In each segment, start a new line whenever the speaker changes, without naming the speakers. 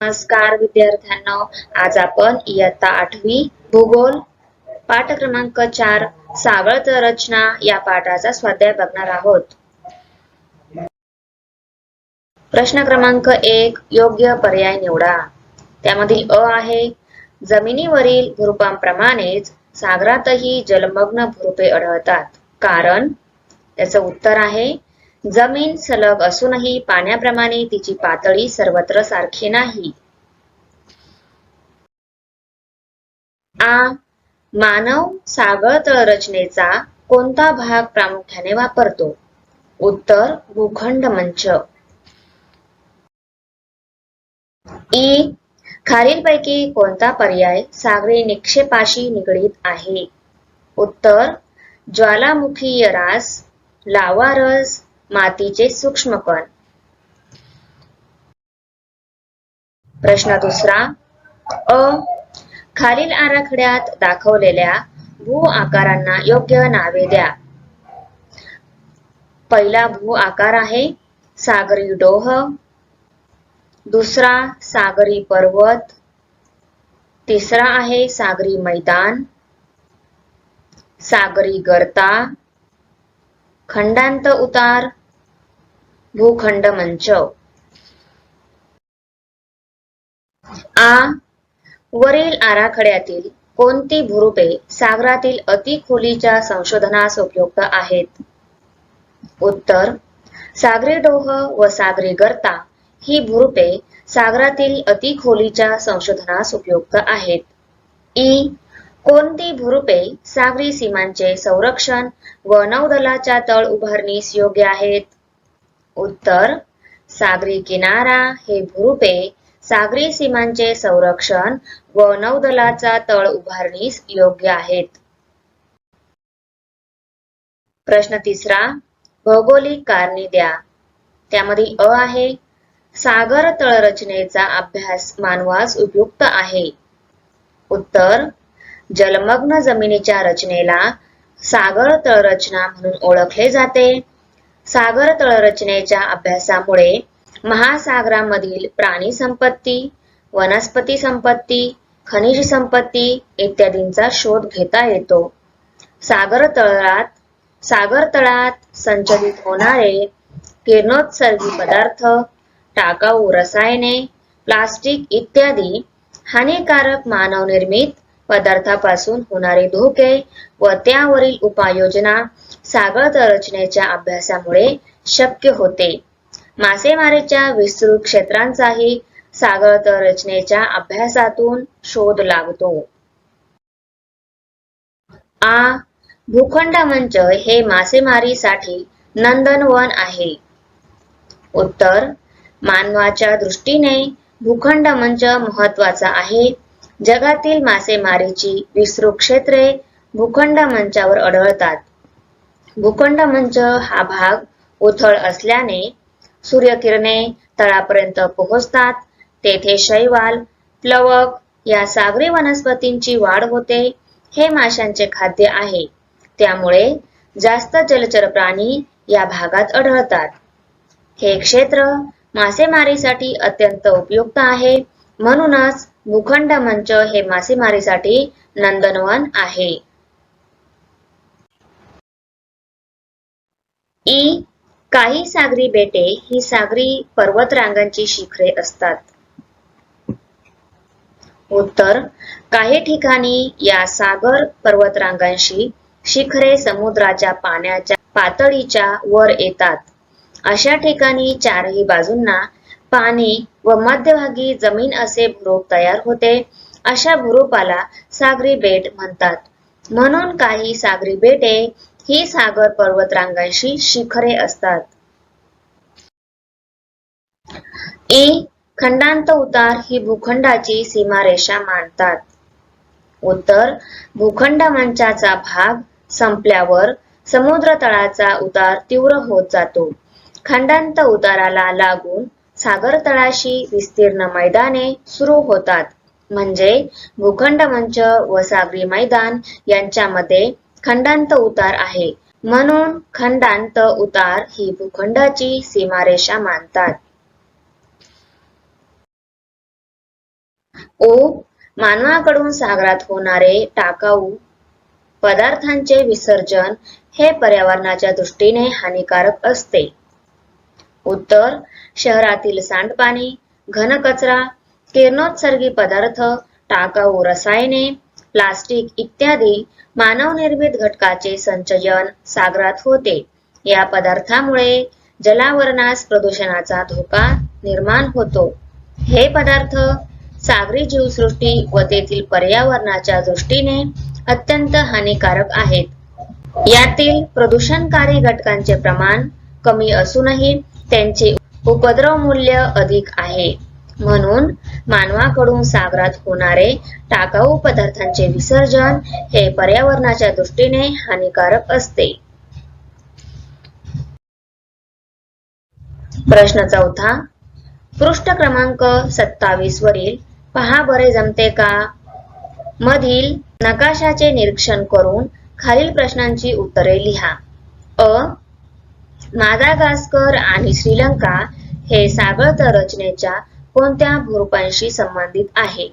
नमस्कार विद्यार्थ्यांनो. आज आपण इयत्ता आठवी भूगोल पाठ क्रमांक चार सागळत रचना या पाठाचा स्वाध्याय बघणार आहोत. प्रश्न क्रमांक एक योग्य पर्याय निवडा. त्यामधील अ आहे जमिनीवरील भूरूपांप्रमाणेच सागरातही जलमग्न भूरूपे आढळतात. कारण? त्याचं उत्तर आहे जमीन सलग असूनही पाण्याप्रमाणे तिची पातळी सर्वत्र सारखी नाही. आ. मानव सागळ तळ रचनेचा कोणता भाग प्रामुख्याने वापरतो? उत्तर भूखंड मंच. ई. खालीलपैकी कोणता पर्याय सागरी निक्षेपाशी निगडीत आहे? उत्तर ज्वालामुखीय रास लावा रस मातीचे सूक्ष्मकण. प्रश्न दुसरा अ खालील आराखड्यात दाखवलेल्या भू आकारांना योग्य नावे द्या. पहिला भू आकार आहे सागरी डोह दुसरा सागरी पर्वत तिसरा आहे सागरी मैदान सागरी गर्ता खंडांत उतार. भूखंड मंच. आ. वरील आराखड्यातील कोणती भूरूपे सागरातील अतिखोलीच्या संशोधनास उपयुक्त आहेत? उत्तर. सागरी डोह व सागरी गर्ता ही भूरूपे सागरातील अतिखोलीच्या संशोधनास उपयुक्त आहेत. ई. कोणती भूरूपे सागरी सीमांचे संरक्षण व नौदलाच्या तळ उभारणीस योग्य आहेत? उत्तर सागरी किनारा हे भूरूपे सागरी सीमांचे संरक्षण व नौदलाचा तळ उभारणीस योग्य आहेत. प्रश्न तिसरा भौगोलिक कारणे द्या. त्यामधील अ आहे सागर तळरचनेचा अभ्यास मानवास उपयुक्त आहे. उत्तर जलमग्न जमिनीच्या रचनेला सागर तळरचना म्हणून ओळखले जाते. सागर तळरचनेच्या अभ्यासामुळे महासागरामधील प्राणी संपत्ती वनस्पती संपत्ती खनिज संपत्ती इत्यादींचा शोध घेता येतो. सागर तळात सागर तळात संचलित होणारे किरणोत्सर्गी पदार्थ टाकाऊ रसायने प्लास्टिक इत्यादी हानिकारक मानवनिर्मित पदार्थापासून होणारे धोके व त्यावरील उपाययोजना सागळ रचनेच्या अभ्यासामुळे शक्य होते. मासेमारीच्या विस्तृत क्षेत्रांचाही सागळ रचनेच्या अभ्यासातून शोध लागतो. आ. भूखंड मंच हे मासेमारीसाठी नंदनवन आहे. उत्तर. मानवाच्या दृष्टीने भूखंड मंच महत्त्वाचा आहे. जगातील मासेमारीची विस्तृत क्षेत्रे भूखंड मंचावर आढळतात. भूखंड मंच हा भाग उथळ असल्याने सूर्यकिरणे तळापर्यंत पोहोचतात. तेथे शैवाल प्लवक या सागरी वनस्पतींची वाढ होते. हे माशांचे खाद्य आहे. त्यामुळे जास्त जलचर प्राणी या भागात आढळतात. हे क्षेत्र मासेमारीसाठी अत्यंत उपयुक्त आहे. म्हणूनच भूखंड मंच हे मासेमारीसाठी नंदनवन आहे. ई. काही सागरी बेटे ही सागरी पर्वतरांगांची शिखरे असतात. उत्तर. काही ठिकाणी या सागर पर्वतरांगांशी शिखरे समुद्राच्या पाण्याच्या पातळीच्या वर येतात. अशा ठिकाणी चारही बाजूंना पाणी व मध्यभागी जमीन असे भूरूप तयार होते. अशा भूरूपाला सागरी बेट म्हणतात. म्हणून काही सागरी बेटे ही सागर पर्वतरांगांशी शिखरे असतात. ई खंडांत उतार ही भूखंडाची सीमारेषा मानतात उत्तर. भूखंड मंचाचा भाग संपल्यावर समुद्र तळाचा उतार तीव्र होत जातो. खंडांत उताराला लागून सागर तळाशी विस्तीर्ण मैदाने सुरू होतात. म्हणजे भूखंड मंच व सागरी मैदान यांच्यामध्ये खंडांत उतार आहे. म्हणून खंडांत उतार ही भूखंडाची सीमारेषा मानतात. ओ मानवाकडून सागरात होणारे टाकाऊ पदार्थांचे विसर्जन हे पर्यावरणाच्या दृष्टीने हानिकारक असते. उत्तर शहरातील सांडपाणी घनकचरा किरणोत्सर्गी पदार्थ टाकाऊ रसायने प्लास्टिक इत्यादी मानवनिर्मित घटकाचे संचयन सागरात होते. या पदार्थामुळे जलावरणास प्रदूषणाचा धोका निर्माण होतो. हे पदार्थ सागरी जीवसृष्टी व तेथील पर्यावरणाच्या दृष्टीने अत्यंत हानिकारक आहेत. यातील प्रदूषणकारी घटकांचे प्रमाण कमी असूनही त्यांचे उपद्रव मूल्य अधिक आहे. म्हणून मानवाकडून सागरात होणारे टाकाऊ पदार्थांचे विसर्जन हे पर्यावरणाच्या दृष्टीने हानिकारक असते. प्रश्न चौथा पृष्ठ क्रमांक सत्तावीस वरील पहा बरे जमते का? मधील नकाशाचे निरीक्षण करून खालील प्रश्नांची उत्तरे लिहा. अ मादागास्कर आणि श्रीलंका हे सागळ रचनेच्या कोणत्या भूरूपांशी संबंधित आहे?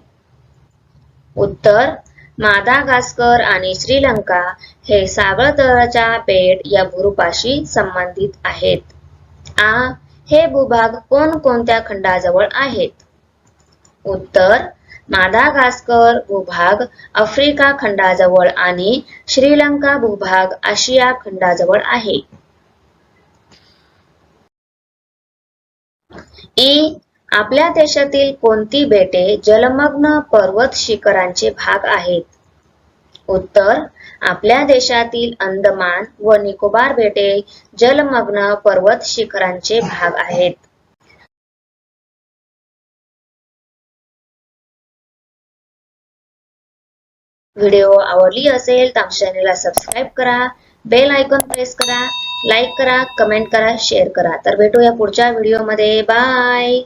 उत्तर मादागास्कर आणि श्रीलंका हे सागळ बेट या भूरूपाशी संबंधित आहेत. आ हे भूभाग कोणकोणत्या खंडाजवळ आहेत? उत्तर मादागास्कर भूभाग आफ्रिका खंडाजवळ आणि श्रीलंका भूभाग आशिया खंडाजवळ आहे. ई आपल्या देशातील कोणती बेटे जलमग्न पर्वत शिखरांचे भाग आहेत? उत्तर आपल्या देशातील अंदमान व निकोबार बेटे जलमग्न पर्वत शिखरांचे भाग आहेत. व्हिडिओ आवडली असेल तर आमच्या सबस्क्राईब करा बेल आयकॉन प्रेस करा लाईक करा कमेंट करा शेअर करा. तर भेटूया पुढच्या व्हिडिओमध्ये. बाय!